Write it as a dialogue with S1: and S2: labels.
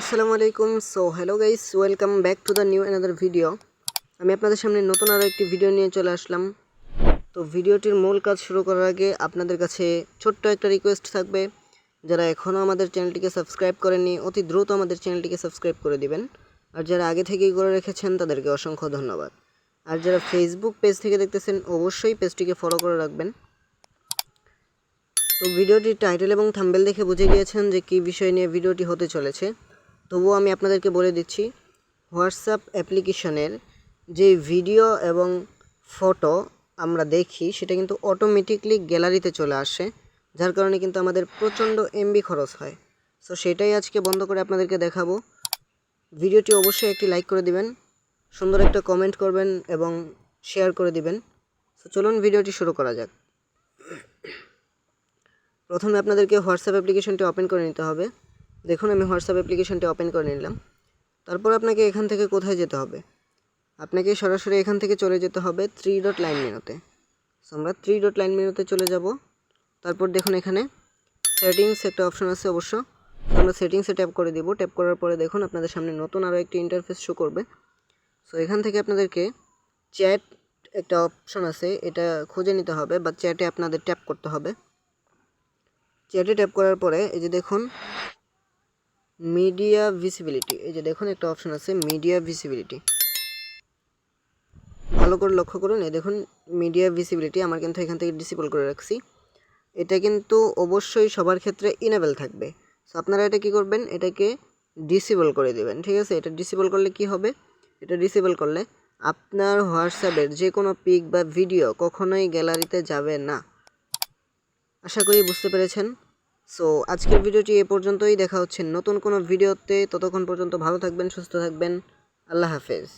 S1: আসসালামু আলাইকুম। So hello guys welcome back to the new another video আমি আপনাদের সামনে নতুন আরও একটি ভিডিও নিয়ে চলে আসলাম। তো ভিডিওটির মূল কাজ শুরু করার আগে আপনাদের কাছে ছোট্ট একটা রিকোয়েস্ট থাকবে। যারা এখনও আমাদের চ্যানেলটিকে সাবস্ক্রাইব করেনি অতি দ্রুত আমাদের চ্যানেলটিকে সাবস্ক্রাইব করে দিবেন। আর যারা আগে থেকেই করে রেখেছেন, তাদেরকে অসংখ্য ধন্যবাদ। আর যারা ফেসবুক পেজ থেকে দেখতেছেন, অবশ্যই পেজটিকে ফলো করে রাখবেন। তো ভিডিওটির টাইটেল এবং থাম্বেল দেখে বুঝে গিয়েছেন যে কী বিষয় নিয়ে ভিডিওটি হতে চলেছে। তবুও আমি আপনাদেরকে বলে দিচ্ছি, হোয়াটসঅ্যাপ অ্যাপ্লিকেশনের যে ভিডিও এবং ফটো আমরা দেখি, সেটা কিন্তু অটোমেটিকলি গ্যালারিতে চলে আসে, যার কারণে কিন্তু আমাদের প্রচণ্ড এমবি খরচ হয়। সো সেটাই আজকে বন্ধ করে আপনাদেরকে দেখাবো। ভিডিওটি অবশ্যই একটি লাইক করে দিবেন, সুন্দর একটা কমেন্ট করবেন এবং শেয়ার করে দিবেন। সো চলুন ভিডিওটি শুরু করা যাক। প্রথমে আপনাদেরকে হোয়াটসঅ্যাপ অ্যাপ্লিকেশনটি ওপেন করে নিতে হবে। দেখুন, আমি হোয়াটসঅ্যাপ অ্যাপ্লিকেশনটি ওপেন করে নিলাম। তারপর আপনাকে এখান থেকে কোথায় যেতে হবে? আপনাকে সরাসরি এখান থেকে চলে যেতে হবে থ্রি ডট লাইন মেনুতে। সো আমরা থ্রি ডট লাইন মেনুতে চলে যাব। তারপর দেখুন, এখানে সেটিংস একটা অপশন আছে অবশ্য। আমরা সেটিংসে ট্যাপ করে দিব। ট্যাপ করার পরে দেখুন, আপনাদের সামনে নতুন আরও একটি ইন্টারফেস শো করবে। সো এখান থেকে আপনাদেরকে চ্যাট একটা অপশন আছে। এটা খুঁজে নিতে হবে বা চ্যাটে আপনাদের ট্যাপ করতে হবে। চ্যাটে ট্যাপ করার পরে এই যে দেখুন মিডিয়া ভিসিবিলিটি এই যে দেখুন, একটা অপশন আছে মিডিয়া ভিসিবিলিটি ভালো করে লক্ষ্য করুন, এই দেখুন মিডিয়া ভিসিবিলিটি আমার কিন্তু এখান থেকে ডিসেবল করে রাখছি। এটা কিন্তু অবশ্যই সবার ক্ষেত্রে ইনেবল থাকবে। সো আপনারা এটা কি করবেন? এটাকে ডিসেবল করে দেবেন, ঠিক আছে? এটা ডিসেবল করলে কি হবে? এটা ডিসেবল করলে আপনার হোয়াটসঅ্যাপের যে কোনো পিক বা ভিডিও কখনোই গ্যালারিতে যাবে না। আশা করি বুঝতে পেরেছেন। সো আজকের ভিডিওটি এ পর্যন্তই। দেখা হচ্ছে নতুন কোনো ভিডিওতে। ততক্ষণ পর্যন্ত ভালো থাকবেন, সুস্থ থাকবেন। আল্লাহ হাফেজ।